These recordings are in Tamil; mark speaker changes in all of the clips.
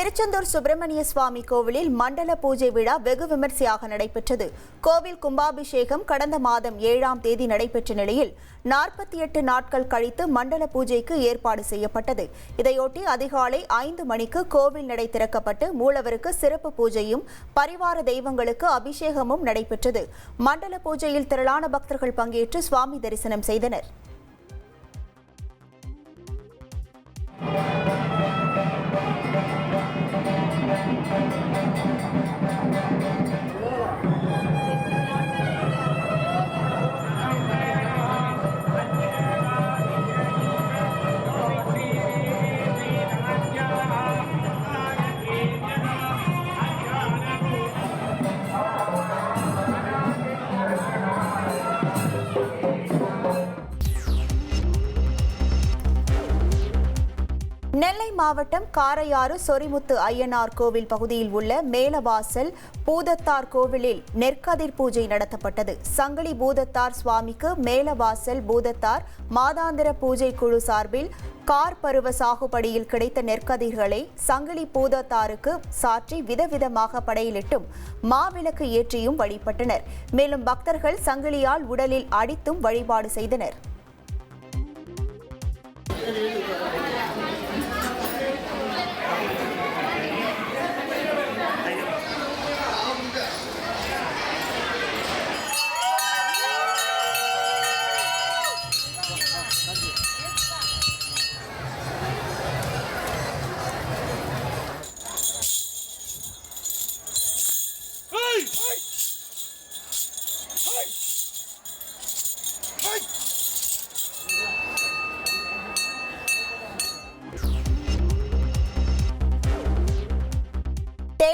Speaker 1: Tiruchendur Subramaniya Swami கோவிலில் மண்டல பூஜை விழா வெகு விமர்சையாக நடைபெற்றது. கோவில் கும்பாபிஷேகம் கடந்த மாதம் ஏழாம் தேதி நடைபெற்ற நிலையில் நாற்பத்தி எட்டு நாட்கள் கழித்து மண்டல பூஜைக்கு ஏற்பாடு செய்யப்பட்டது. இதையொட்டி அதிகாலை ஐந்து மணிக்கு கோவில் நடை திறக்கப்பட்டு மூலவருக்கு சிறப்பு பூஜையும் பரிவார தெய்வங்களுக்கு அபிஷேகமும் நடைபெற்றது. மண்டல பூஜையில் திரளான பக்தர்கள் பங்கேற்று சுவாமி தரிசனம் செய்தனர். நெல்லை மாவட்டம் காரையாறு சொரிமுத்து ஐயனார் கோவில் பகுதியில் உள்ள மேலவாசல் பூதத்தார் கோவிலில் நெற்கதிர் பூஜை நடத்தப்பட்டது. சங்கிலி பூதத்தார் சுவாமிக்கு மேலவாசல் பூதத்தார் மாதாந்திர பூஜை குழு சார்பில் கார் பருவ சாகுபடியில் கிடைத்த நெற்கதிர்களை சங்கிலி பூதத்தாருக்கு சாற்றி விதவிதமாக படையிலிட்டும் மாவிளக்கு ஏற்றியும் வழிபட்டனர். மேலும் பக்தர்கள் சங்கிலியால் உடலில் அடித்தும் வழிபாடு செய்தனர்.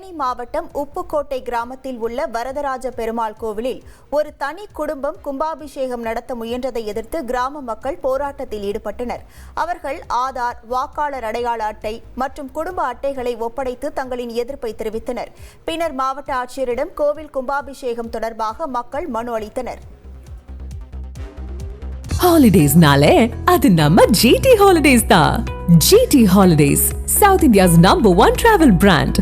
Speaker 1: தேனி மாவட்டம் உப்புக்கோட்டை கிராமத்தில் உள்ள வரதராஜ பெருமாள் கோவிலில் ஒரு தனி குடும்பம் கும்பாபிஷேகம் நடத்த முயன்றதை எதிர்த்து கிராம மக்கள் போராட்டத்தில் ஈடுபட்டனர். அவர்கள் ஆதார் வாக்காளர் அடையாள அட்டை மற்றும் குடும்ப அட்டைகளை ஒப்படைத்து தங்களின் எதிர்ப்பை தெரிவித்தனர். பின்னர் மாவட்ட ஆட்சியரிடம் கோவில் கும்பாபிஷேகம் தொடர்பாக மக்கள் மனு அளித்தனர்.
Speaker 2: ஹாலிடேஸ்னாலே அது நம்ம ஜிடி ஹாலிடேஸ் தான். GT Holidays South India's number one travel brand